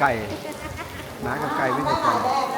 ไก่น้ากับไก่ไม่ถูกกัน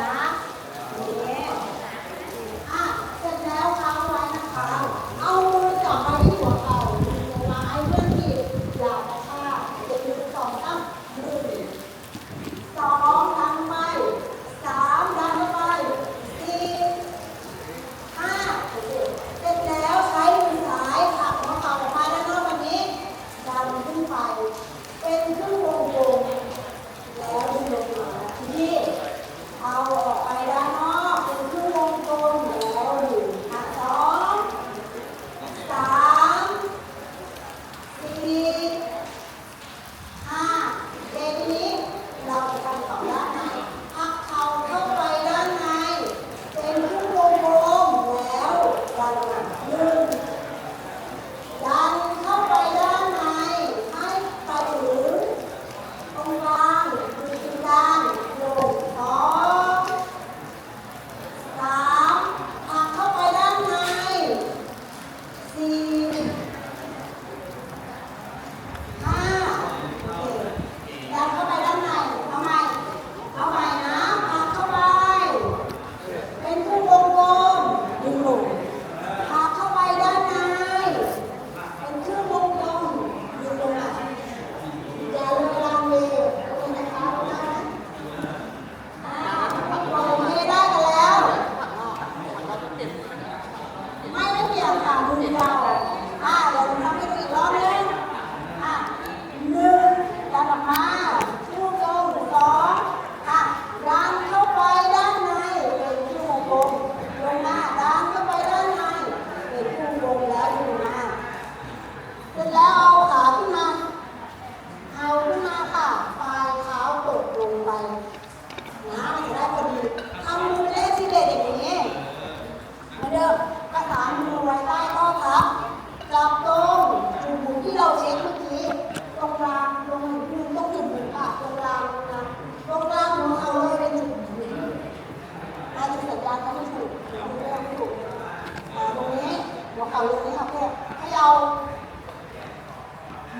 หัวเข่าลงนี้ค่ะเพื่อนให้เรา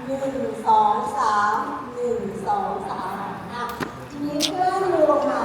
หนึ่งสองสามหนึ่งสองสามอะทีนี้เพื่อนดูลงมา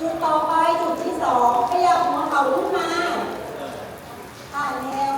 จุดต่อไปจุดที่สองขยับหัวเข่าขึ้นมาผ่านแล้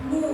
뭐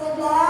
Toda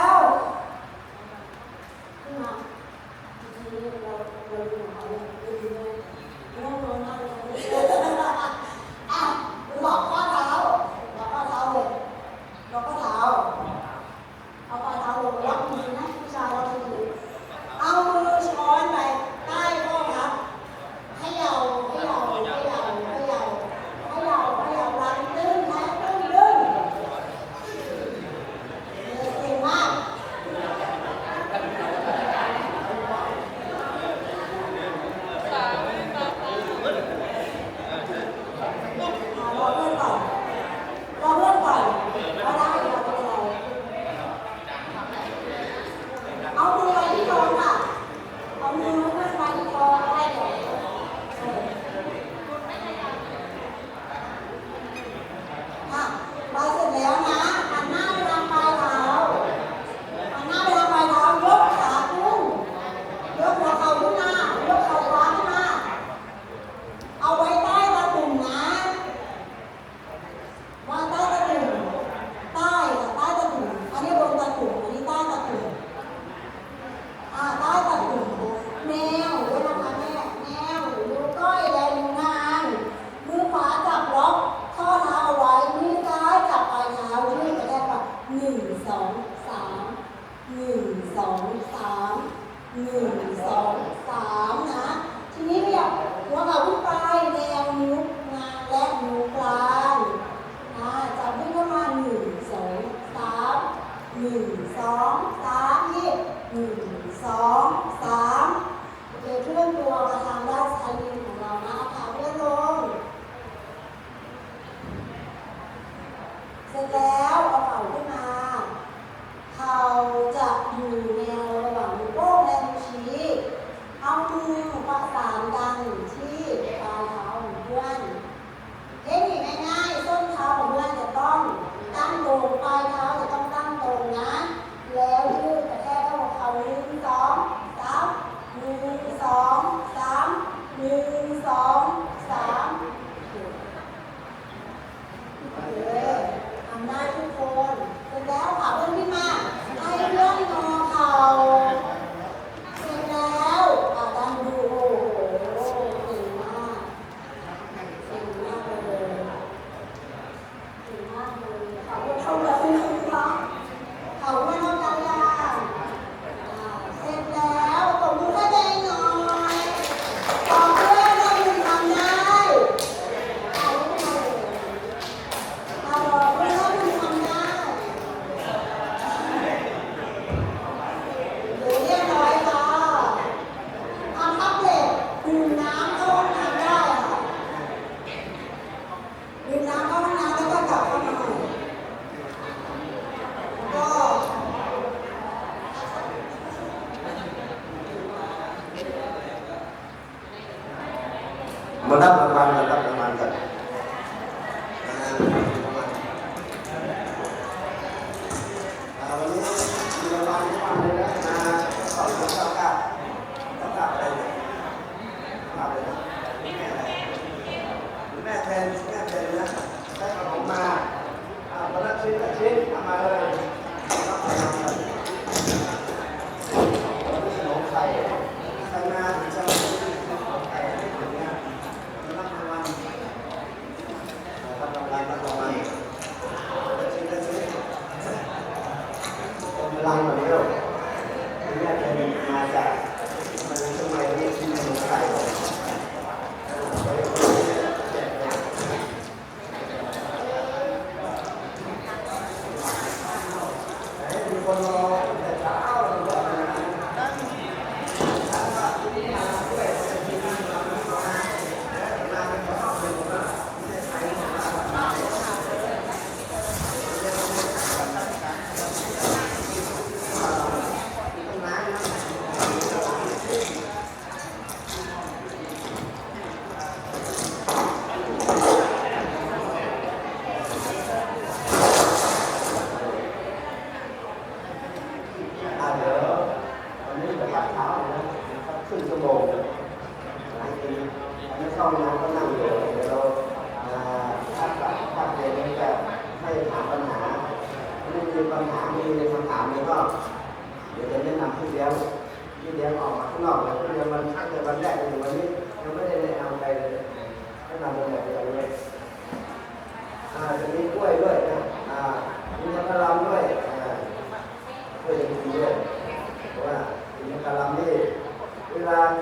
หนึ่งสองสามนะ ทีนี้เนี่ยหัวเข่าขึ้นปลายแนวนิ้วกลางและนิ้วกลางนะจับขึ้นเข้ามาหนึ่งสองสามหนึ่งสองสามนี่หนึ่งสองสามโอเคเคลื่อนตัวมาทางด้านซ้ายมือของเรานะขาเลื่อนลงเสร็จแล้วเอาเข่าขึ้นมา เข่าจะอยู่แนว เอามือประสานกันที่ปลายเท้าของเพื่อนเทคนิคง่ายๆส้นเท้าของเพื่อนจะต้องตั้งตรงปลายเท้า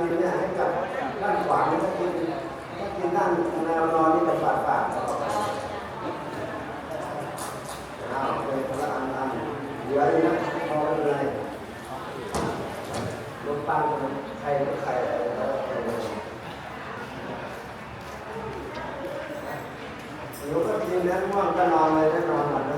เนี่ยให้กับด้านขวาเนี่ยถ้ากินถ้ากินด้านแนวนอนนี่จะฝาดฝาดอ้าวเลยพละอันอเหลือเลยนะพอม่เไรลดปั้งใครก็ใครอะไรก็ใครเลยเดี๋ก็กินแล้วง่วงก็นอนเลยแน่นอนหมดเลย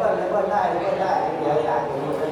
ว่าเลยว่ได้เลยว่ได้เดี๋ยวอาจารย์ผม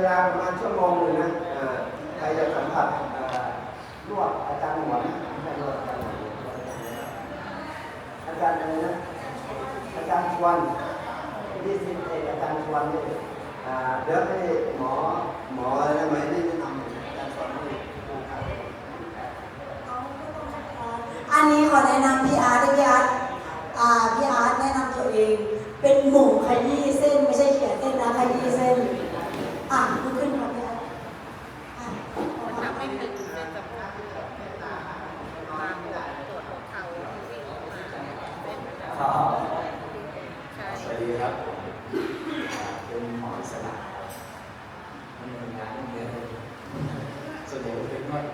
วลาประมาณชั่วโมงหนึ่งนะใครจะสัมผัสนวดอาจารย์หมอนอาจารย์วอาจารย์อนอาจารย์อะไรนะอาจารย์ชวนยี่สิบเอกอาจารย์ชวนเนี่ยเดี๋ยวให้หมอหมออะไรไหมนี่จะทำอาจารย์ชวนนี่อันนี้ขอแนะนำพี่อาร์ตพี่อาร์ตพี่อาร์ตแนะนำตัวเอง เป็นหมูขยีานเองส่วนใหญ่ก็เป็นนวด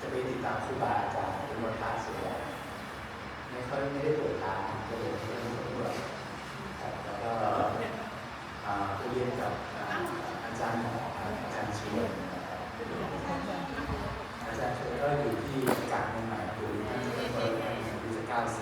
จะไปติดตามครูบาอาจารย์เป็นนวดพระส่วนี่ไม่ค่อยไม่ได้เปิดร้านจะเป็นเรื่องนวดแล้วก็ไปเรียนกับอาจารย์หมออาจารย์ชวนอาจารย์ชวนก็อยู่ที่การใหม่อยู่ที่นั่นเปิดปีเก้าส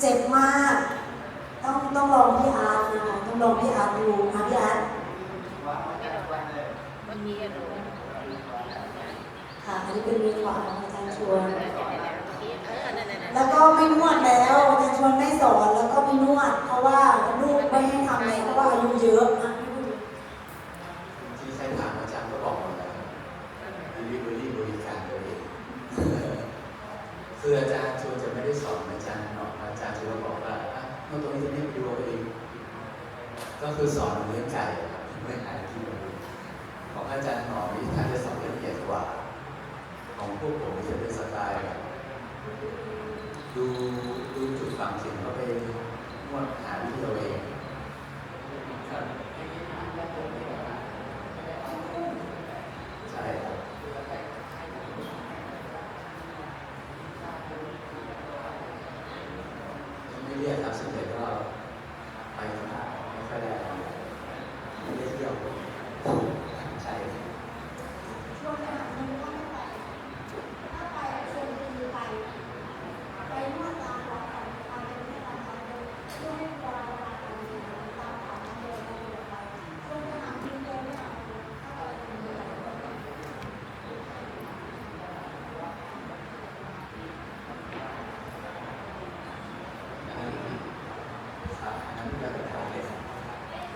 เจ็บมาก ต้องต้องลองพี่อาร์ตนะคะต้องลองพี่อาร์ตดูนะพี่อาร์ตค่ะอันนี้เป็นมือขวาของอาจารย์ชวน แล้วก็ไม่นวดแล้วอาจารย์ชวนไม่สอนแล้วก็ไม่นวด เพราะว่าลูกไม่ให้ คือสอนเลี้ยงไก่เรื่องการที่ของอาจารย์หน่อยท่านจะสอนละเอียดกว่า ของพวกผมจะเป็นสไตล์แบบดูดูจุดฝังเสียงก็ไปนวดหาวิธีเราเองครับ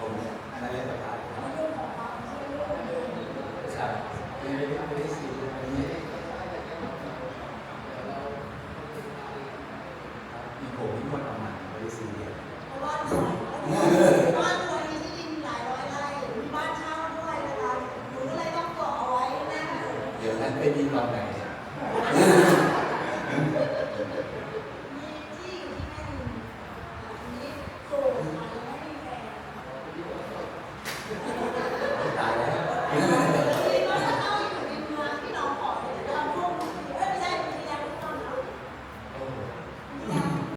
คนเนี่ยอันนั้นเรื่องของครับครับใเรื่องที่